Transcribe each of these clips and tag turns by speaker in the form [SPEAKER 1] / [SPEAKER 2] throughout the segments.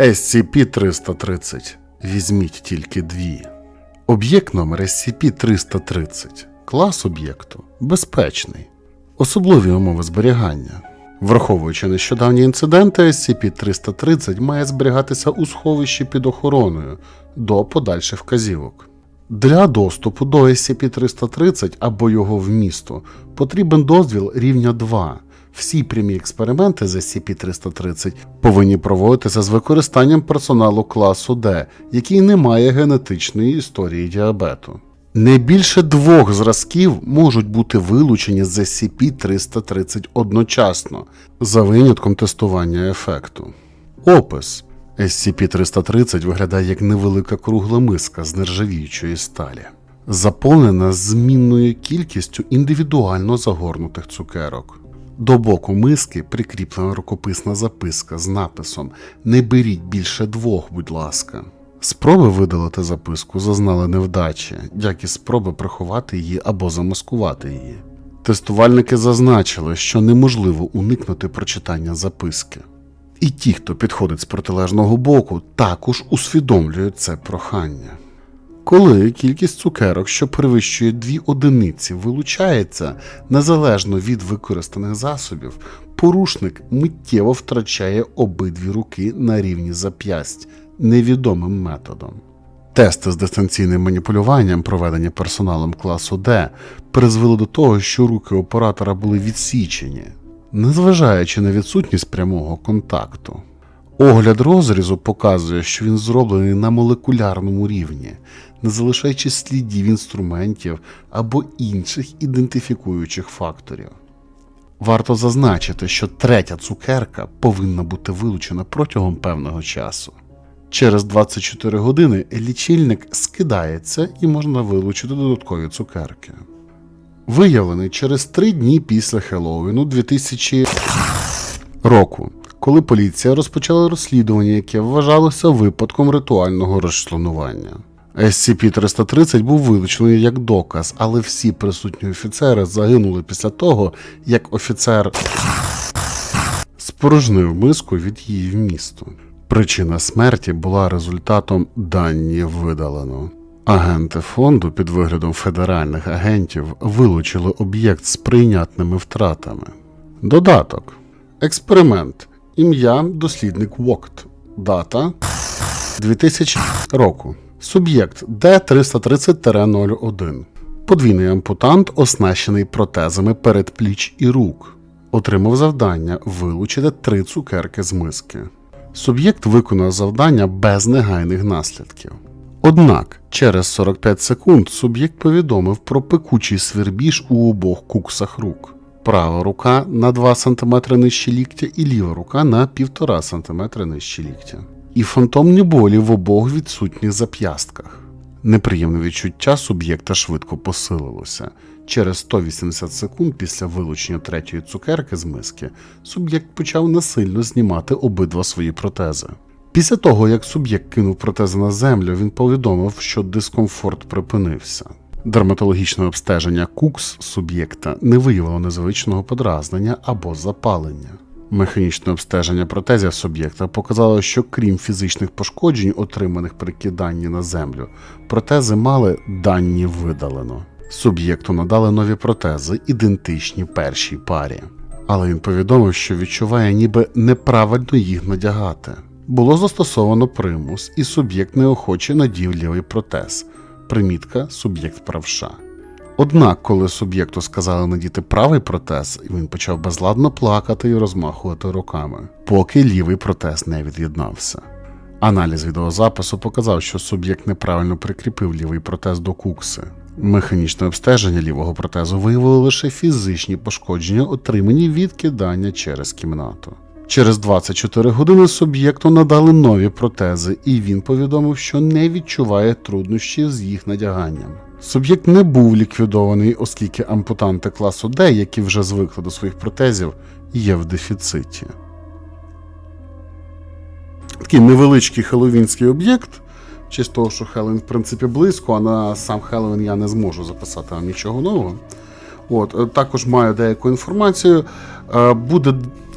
[SPEAKER 1] SCP-330. Візьміть тільки дві. Об'єкт номер SCP-330. Клас об'єкту безпечний. Особливі умови зберігання. Враховуючи нещодавні інциденти, SCP-330 має зберігатися у сховищі під охороною до подальших вказівок. Для доступу до SCP-330 або його вмісту потрібен дозвіл рівня 2. Всі прямі експерименти з SCP-330 повинні проводитися з використанням персоналу класу D, який не має генетичної історії діабету. Не більше двох зразків можуть бути вилучені з SCP-330 одночасно, за винятком тестування ефекту. Опис SCP-330 виглядає як невелика кругла миска з нержавіючої сталі, заповнена змінною кількістю індивідуально загорнутих цукерок. До боку миски прикріплена рукописна записка з написом Не беріть більше двох, будь ласка. Спроби видалити записку зазнали невдачі, як і спроби приховати її або замаскувати її. Тестувальники зазначили, що неможливо уникнути прочитання записки. І ті, хто підходить з протилежного боку, також усвідомлюють це прохання. Коли кількість цукерок, що перевищує дві одиниці, вилучається незалежно від використаних засобів, порушник миттєво втрачає обидві руки на рівні зап'ясть невідомим методом. Тести з дистанційним маніпулюванням, проведені персоналом класу D, призвели до того, що руки оператора були відсічені, незважаючи на відсутність прямого контакту. Огляд розрізу показує, що він зроблений на молекулярному рівні, не залишаючи слідів інструментів або інших ідентифікуючих факторів. Варто зазначити, що третя цукерка повинна бути вилучена протягом певного часу. Через 24 години лічильник скидається і можна вилучити додаткові цукерки. Виявлений через 3 дні після Хеллоуіну 2000 року, коли поліція розпочала розслідування, яке вважалося випадком ритуального розчленування. SCP-330 був вилучений як доказ, але всі присутні офіцери загинули після того, як офіцер спорожнив миску від її вмісту. Причина смерті була результатом дані видалено. Агенти фонду під виглядом федеральних агентів вилучили об'єкт з прийнятними втратами. Додаток. Експеримент. Ім'я дослідник ВОКТ. Дата 2000 року. Суб'єкт D330-01. Подвійний ампутант, оснащений протезами передпліч і рук. Отримав завдання вилучити три цукерки з миски. Суб'єкт виконав завдання без негайних наслідків. Однак через 45 секунд суб'єкт повідомив про пекучий свербіж у обох куксах рук. Права рука на 2 см нижче ліктя і ліва рука на 1,5 см нижче ліктя. І фантомні болі в обох відсутніх зап'ястках. Неприємне відчуття суб'єкта швидко посилилося. Через 180 секунд після вилучення третьої цукерки з миски суб'єкт почав насильно знімати обидва свої протези. Після того, як суб'єкт кинув протези на землю, він повідомив, що дискомфорт припинився. Дерматологічне обстеження кукс суб'єкта не виявило незвичного подразнення або запалення. Механічне обстеження протезів суб'єкта показало, що крім фізичних пошкоджень, отриманих при киданні на землю, протези мали дані видалено. Суб'єкту надали нові протези, ідентичні першій парі. Але він повідомив, що відчуває, ніби неправильно їх надягати. Було застосовано примус, і суб'єкт неохоче надів лівий протез. Примітка суб'єкт правша. Однак, коли суб'єкту сказали надіти правий протез, він почав безладно плакати і розмахувати руками, поки лівий протез не від'єднався. Аналіз відеозапису показав, що суб'єкт неправильно прикріпив лівий протез до кукси. Механічне обстеження лівого протезу виявило лише фізичні пошкодження, отримані від кидання через кімнату. Через 24 години суб'єкту надали нові протези, і він повідомив, що не відчуває труднощів з їх надяганням. Суб'єкт не був ліквідований, оскільки ампутанти класу D, які вже звикли до своїх протезів, є в дефіциті. Такий невеличкий хеллоуінський об'єкт. Чи з того, що Хеллоуін, в принципі, близько, а на сам Хеллоуін я не зможу записати вам нічого нового. От, е, Також маю деяку інформацію. Е, Буде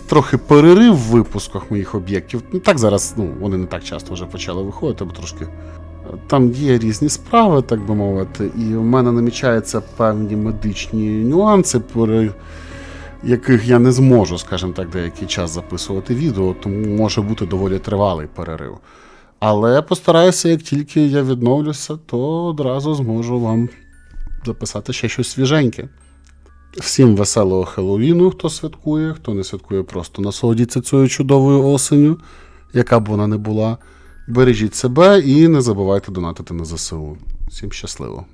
[SPEAKER 1] трохи перерив в випусках моїх об'єктів. Ну, так зараз, ну, вони не так часто вже почали виходити, бо трошки. е, Там є різні справи, так би мовити, і в мене намічаються певні медичні нюанси, при яких я не зможу, скажімо так, деякий час записувати відео, тому може бути доволі тривалий перерив. Але постараюся, як тільки я відновлюся, то одразу зможу вам записати ще щось свіженьке. Всім веселого Хеллоуіну, хто святкує, хто не святкує, просто насолодіться цією чудовою осенню, яка б вона не була. Бережіть себе і не забувайте донатити на ЗСУ. Всім щасливо!